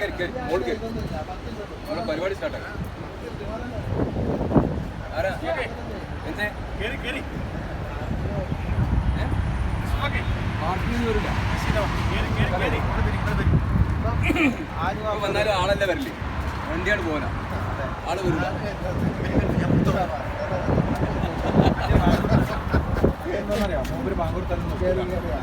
കയറി കയറി മോൾ കയറി നമ്മളെ പരിപാടി സ്റ്റാർട്ടാക്കാം ആരാ? എന്തേ വരില്ല. ഇപ്പൊ വന്നാലും ആളല്ലേ വരില്ലേ വണ്ടിയാണ് പോകാനാ. ആൾ വരില്ല അവൾ വന്നിട്ട് തന്നെ നോക്കിയാൽ നമുക്ക് പേര്.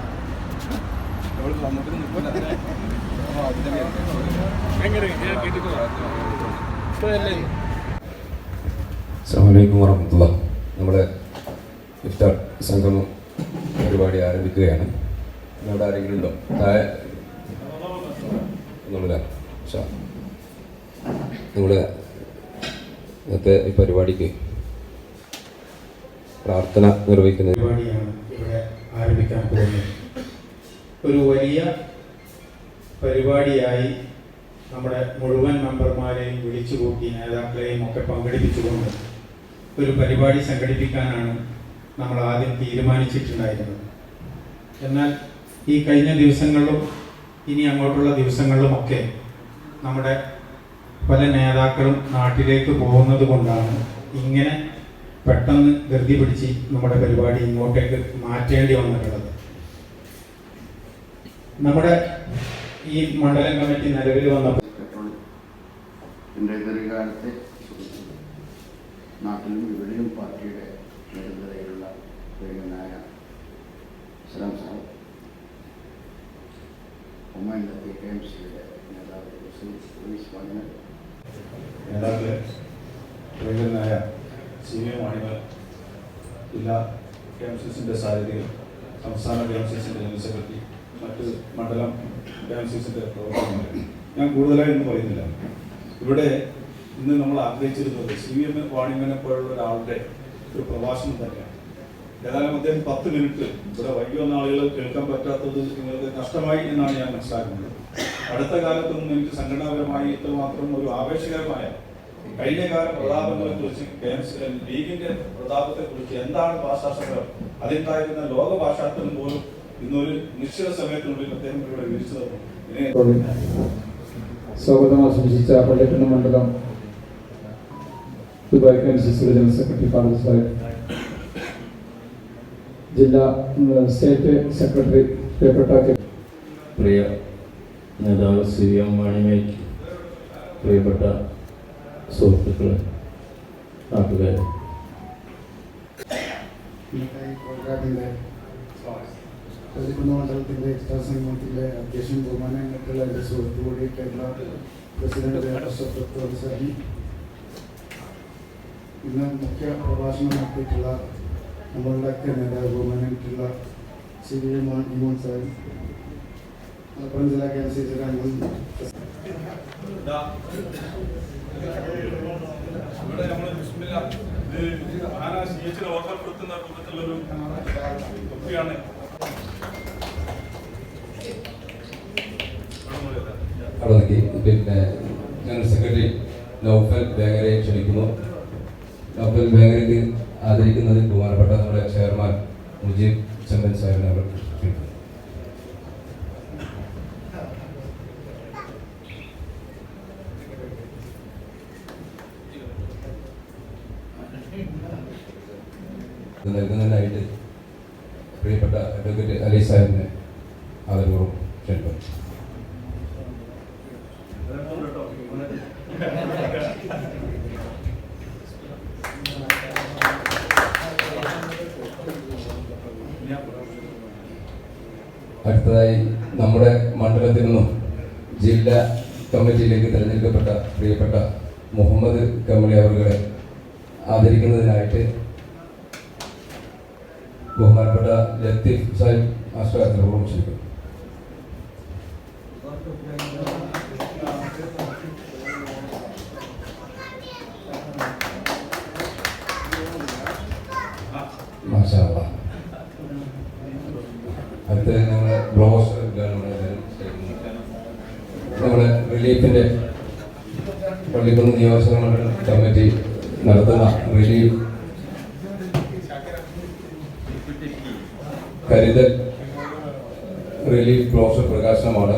അസ്സാമലൈക്കും വറഹമത്തുള്ള. നമ്മുടെ ഇഫ്താർ സംഗമം പരിപാടി ആരംഭിക്കുകയാണ്. ഇവിടെ ആരെങ്കിലും ഉണ്ടോ? താഴെ ഒന്നുമില്ല നമ്മുടെ ഇന്നത്തെ ഈ പരിപാടിക്ക് പ്രാർത്ഥന നിർവഹിക്കുന്ന പരിപാടിയാണ് ഇവിടെ ആരംഭിക്കാൻ പോകുന്നത്. ഒരു വലിയ പരിപാടിയായി നമ്മുടെ മുഴുവൻ മെമ്പർമാരെയും വിളിച്ചുകൂട്ടി നേതാക്കളെയും ഒക്കെ പങ്കെടുപ്പിച്ചുകൊണ്ട് ഒരു പരിപാടി സംഘടിപ്പിക്കാനാണ് നമ്മൾ ആദ്യം തീരുമാനിച്ചിട്ടുണ്ടായിരുന്നത്. എന്നാൽ ഈ കഴിഞ്ഞ ദിവസങ്ങളിലും ഇനി അങ്ങോട്ടുള്ള ദിവസങ്ങളിലുമൊക്കെ നമ്മുടെ പല നേതാക്കളും നാട്ടിലേക്ക് പോകുന്നത് കൊണ്ടാണ് ഇങ്ങനെ പെട്ടെന്ന് ധൃതി പിടിച്ച് നമ്മുടെ പരിപാടി ഇങ്ങോട്ടേക്ക് മാറ്റേണ്ടി വന്നിട്ടുള്ളത്. നമ്മുടെ ഈ മണ്ഡലം കമ്മിറ്റി നിലവിൽ വന്നപ്പോൾ ഇന്നത്തെ കാലത്തെ നാട്ടിലും ഇവിടെയും പാർട്ടിയുടെ നിരന്തരയിലുള്ള പ്രിയനായ സലാം സാഹിബ് ഉമ്മയിലെത്തിയ കെ എം സിയുടെ നേതാവ് നേതാക്കളെ പ്രിയങ്കരനായ സി വി മാണിമൽ ജില്ലാ കെ എം സാരഥികൾ സംസ്ഥാന കെ എം സി സിന്റെ ജനറൽ സെക്രട്ടറി മറ്റ് മണ്ഡലം കെ പ്രവർത്തനം ഞാൻ കൂടുതലായി ഒന്നും പറയുന്നില്ല. ഇവിടെ ഇന്ന് നമ്മൾ ആഗ്രഹിച്ചിരുന്നത് സി വി എം വാണിമനെ പോലുള്ള ഒരാളുടെ ഒരു പ്രഭാഷണം തന്നെയാണ്. ഏതായാലും അദ്ദേഹം പത്ത് മിനിറ്റ് ഇവിടെ വൈകി വന്ന ആളുകൾ കേൾക്കാൻ പറ്റാത്തത് നിങ്ങൾക്ക് നഷ്ടമായി എന്നാണ് ഞാൻ മനസ്സിലാക്കുന്നത്. അടുത്ത കാലത്തൊന്നും എനിക്ക് സംഘടനാപരമായി ഇത്രമാത്രം ഒരു ആവേശകരമായ കഴിഞ്ഞകാല പ്രതാപങ്ങളെ കുറിച്ച് ലീഗിന്റെ പ്രതാപത്തെ കുറിച്ച് എന്താണ് ഭാഷാശങ്കർ അതിണ്ടായിരുന്ന ലോക ഭാഷാത്വം പോലും ഇന്നൊരു നിശ്ചിത സമയത്തിനുള്ളിൽ അദ്ദേഹം ഇവിടെ ഇതിനെ സ്വാഗതം ആശംസിച്ച പള്ളിക്കണ്ണ മണ്ഡലം ദുബായ് ജനറൽ സെക്രട്ടറി ഫാദർ സാഹിബ് ജില്ലാ സ്റ്റേറ്റ് സെക്രട്ടറി പ്രിയപ്പെട്ട പ്രിയ നേതാവ് സി എം മാണിമേക്ക് പ്രിയപ്പെട്ട സുഹൃത്തുക്കളെ നാട്ടുകാരെ. പതിമൂന്ന് മണ്ഡലത്തിന്റെ എക്സ്ട്രാ സംഘത്തിലെ അധ്യക്ഷൻ ബഹുമാനങ്ങൾക്കുള്ള എന്റെ സുഹൃത്തു കൂടി കേരള പ്രസിഡന്റ് സാഹി ഇന്ന് മുഖ്യ പ്രഭാഷണം നടത്തിയിട്ടുള്ള നമ്മളുടെയൊക്കെ നേതാവ് ബഹുമാനായിട്ടുള്ള സി വി ഇമോൻ സാഹിബ് മലപ്പുറം ജില്ലാ കെ എം സി സി അംഗം. ഇവിടെ നമ്മൾ ബിസ്മില്ല ഇത് ആന സി എച്ചിനെ ഓർമ്മപ്പെടുത്തുന്ന രൂപത്തിലുള്ളൊരു തൊപ്പിയാണ് അവിടെ പിന്നെ ജനറൽ സെക്രട്ടറി നൗഫൽ ബേങ്ങരയെ ക്ഷണിക്കുന്നു. നൗഫൽ ബേങ്ങരയ്ക്ക് ആദരിക്കുന്നതിൽ ബഹുമാനപ്പെട്ട നമ്മുടെ ചെയർമാൻ മുജീബ് ചെമ്പൻ സാഹിബിനെ അവർ ക്ഷണിക്കുന്നു. നൽകുന്നതിനായിട്ട് പ്രിയപ്പെട്ട അഡ്വക്കേറ്റ് അലി സാഹിബിനെ ആദരപൂർവം ക്ഷണിക്കുന്നു. അടുത്തതായി നമ്മുടെ മണ്ഡലത്തിൽ നിന്നും ജില്ലാ കമ്മിറ്റിയിലേക്ക് തിരഞ്ഞെടുക്കപ്പെട്ട പ്രിയപ്പെട്ട മുഹമ്മദ് കമലി അവരുടെ ആദരിക്കുന്നതിനായിട്ട് ബഹുമാനപ്പെട്ട ലത്തീഫ് സാഹിബ് ആശ്വാസം ക്ഷണിക്കുന്നു. അടുത്ത നമ്മുടെ ബ്ലോസ് നമ്മുടെ റിലീഫിന്റെ പള്ളിക്കുന്ന് നിയോജക കമ്മിറ്റി നടത്തുന്ന റിലീഫ്. കരുതൽ റിലീഫ് ബ്രോഷർ പ്രകാശനമാണ്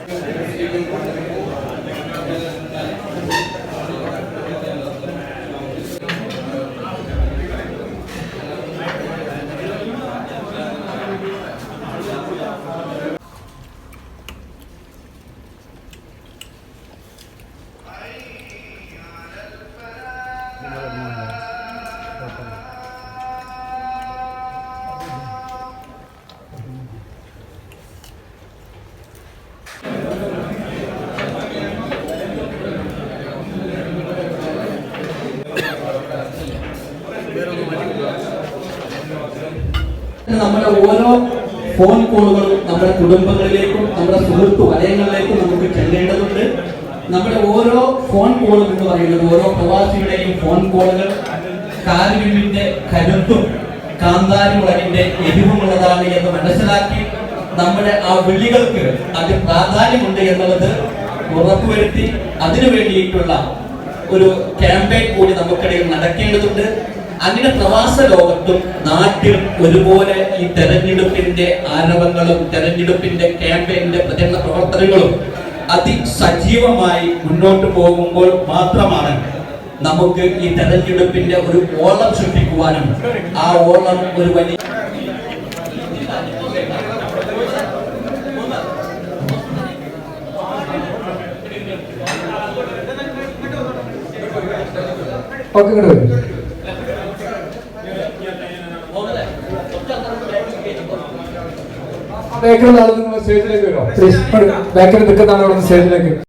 നമ്മുടെ ഓരോ ഫോൺ കോളുകളും നമ്മുടെ കുടുംബങ്ങളിലേക്കും നമ്മുടെ സുഹൃത്തു വലയങ്ങളിലേക്കും നമുക്ക് ചെല്ലേണ്ടതുണ്ട്. നമ്മുടെ ഓരോ ഫോൺ കോളുകൾ എന്ന് പറയുന്നത് ഓരോ പ്രവാസികളുടെയും ഫോൺ കോളുകൾ കാരുവിന്റെ കരുത്തും കാന്താരിമുളകിന്റെ എരിവുമുള്ളതാണ് എന്ന് മനസ്സിലാക്കി നമ്മുടെ ആ വിളികൾക്ക് അത് പ്രാധാന്യമുണ്ട് എന്നുള്ളത് ഉറപ്പുവരുത്തി അതിനു വേണ്ടിയിട്ടുള്ള ഒരു ക്യാമ്പയിൻ കൂടി നമുക്കിടയിൽ നടക്കേണ്ടതുണ്ട്. അങ്ങനെ പ്രവാസ ലോകത്തും നാട്ടിലും ഒരുപോലെ ഈ തെരഞ്ഞെടുപ്പിന്റെ ആരവങ്ങളും തെരഞ്ഞെടുപ്പിന്റെ ക്യാമ്പയിന്റെ പ്രചരണ പ്രവർത്തനങ്ങളും അതിസജീവമായി മുന്നോട്ട് പോകുമ്പോൾ മാത്രമാണ് നമുക്ക് ഈ തെരഞ്ഞെടുപ്പിന്റെ ഒരു ഓളം സൃഷ്ടിക്കുവാനും ആ ഓളം ഒരു വലിയ ഓക്കെ സ്റ്റേജിലേക്ക് വരുമോ ബാക്കിൽ നിൽക്കുന്നതാണ് അവിടെ സ്റ്റേജിലേക്ക്